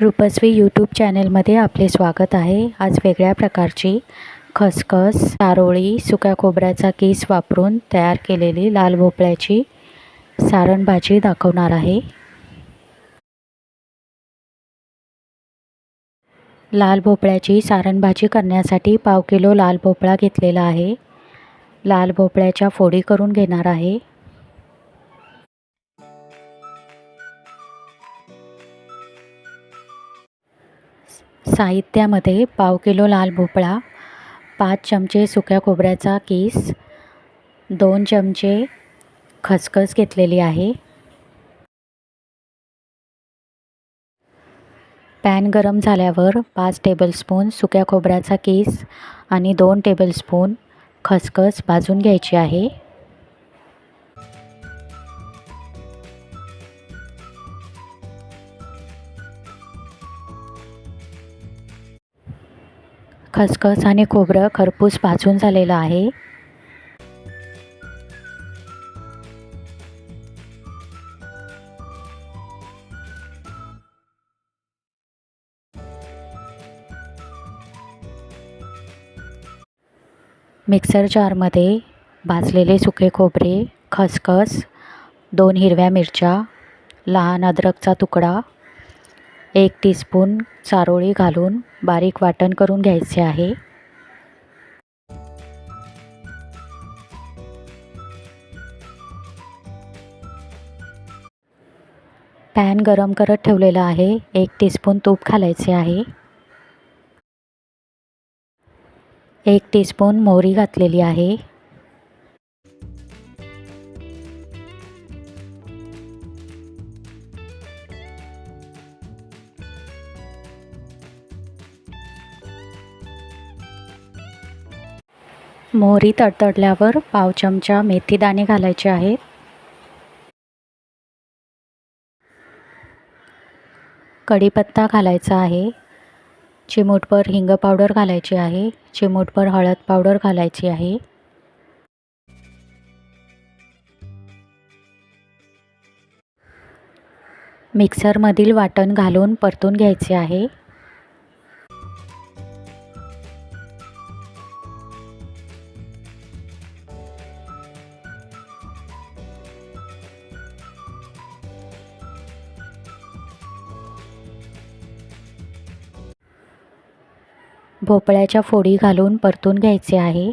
रुपस्वी YouTube चॅनेलमध्ये आपले स्वागत आहे. आज वेगळ्या प्रकारची खसखस चारोळी सुक्या खोबऱ्याचा केस वापरून तयार केलेली लाल भोपळ्याची सारण भाजी दाखवणार आहे. लाल भोपळ्याची सारण भाजी करण्यासाठी पाव किलो लाल भोपळा घेतलेला आहे. लाल भोपळ्याच्या फोडी करून घेणार आहे. साहित्यामध्ये पाव किलो लाल भोपळा पाच चमचे सुक्या खोबऱ्याचा केस दोन चमचे खसखस घेतलेली आहे. पॅन गरम झाल्यावर पाच टेबलस्पून सुक्या खोबऱ्याचा केस आणि दोन टेबलस्पून खसखस भाजून घ्यायची आहे. खसखस आणि खोबरं खरपूस भाजून झालेलं आहे. मिक्सर जारमध्ये भाजलेले सुके खोबरे खसखस दोन हिरव्या मिरच्या लहान अद्रकचा तुकडा एक टीस्पून चारोळी घालून बारीक वाटण करून घ्यायचे आहे. पॅन गरम करत ठेवलेला आहे. एक टीस्पून तूप घालायचे आहे. एक टीस्पून मोहरी घातलेली आहे. मोहरी तडतडल्यावर पाव चमचा मेथीदाणे घालायचे आहेत. कढीपत्ता घालायचा आहे. चिमूटभर हिंग पावडर घालायची आहे. चिमूटभर हळद पावडर घालायची आहे. मिक्सरमधील वाटण घालून परतून घ्यायचे आहे. भोपळ्याच्या फोडी घालून परतून घ्यायचे आहे.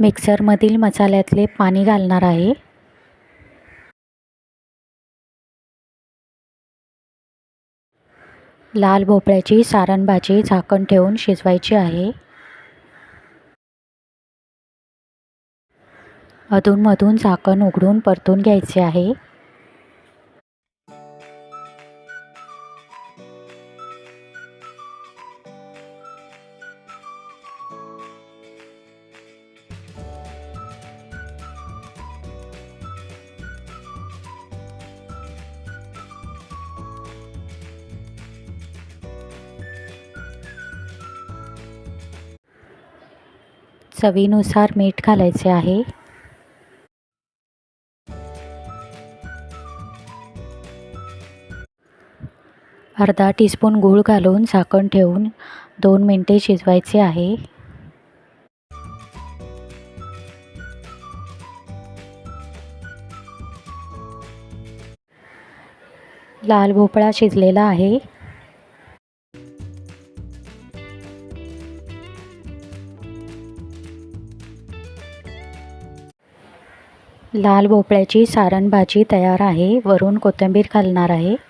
मिक्सरमधील मसाल्यातले पाणी घालणार आहे. लाल भोपळ्याची सारण भाजी झाकण ठेवून शिजवायची आहे. अधूनमधून झाकण उघडून परतून घ्यायचे आहे. चवीनुसार मीठ घालायचे आहे. अर्धा टीस्पून गूळ घालून झाकण ठेवून दोन मिनटे शिजवायचे आहे. लाल भोपळा शिजलेला आहे. लाल भोपळ्याची सारण भाजी तयार आहे. वरून कोथिंबीर घालणार आहे.